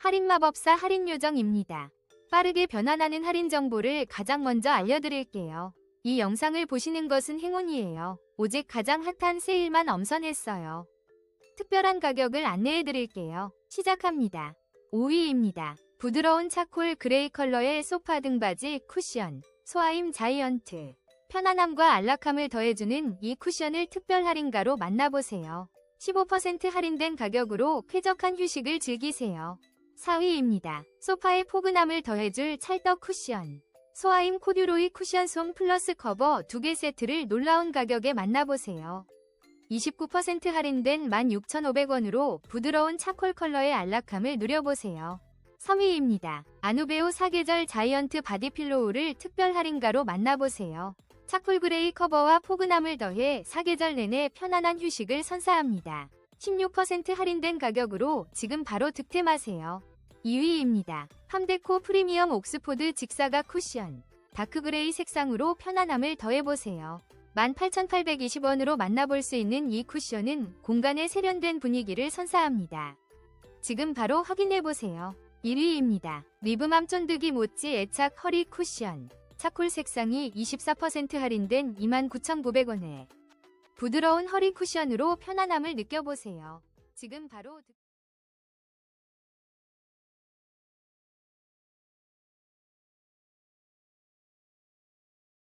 할인 마법사 할인 요정입니다. 빠르게 변환하는 할인 정보를 가장 먼저 알려드릴게요. 이 영상을 보시는 것은 행운이에요. 오직 가장 핫한 세일만 엄선했어요. 특별한 가격을 안내해드릴게요. 시작합니다. 5위입니다. 부드러운 차콜 그레이 컬러의 소파 등받이 쿠션, 소아임 자이언트. 편안함과 안락함을 더해주는 이 쿠션을 특별 할인가로 만나보세요. 15% 할인된 가격으로 쾌적한 휴식을 즐기세요. 4위입니다. 소파에 포근함을 더해줄 찰떡 쿠션. 소아임 코듀로이 쿠션 솜 플러스 커버 2개 세트를 놀라운 가격에 만나보세요. 29% 할인된 16,500원으로 부드러운 차콜 컬러의 안락함을 누려보세요. 3위입니다. 아누베오 사계절 자이언트 바디 필로우를 특별 할인가로 만나보세요. 차콜 그레이 커버와 포근함을 더해 사계절 내내 편안한 휴식을 선사합니다. 16% 할인된 가격으로 지금 바로 득템하세요. 2위입니다. 팜데코 프리미엄 옥스포드 직사각 쿠션. 다크그레이 색상으로 편안함을 더해보세요. 18,820원으로 만나볼 수 있는 이 쿠션은 공간의 세련된 분위기를 선사합니다. 지금 바로 확인해보세요. 1위입니다. 리브맘 쫀득이 모찌 애착 허리 쿠션. 차콜 색상이 24% 할인된 29,900원에 부드러운 허리 쿠션으로 편안함을 느껴보세요. 지금 바로 득-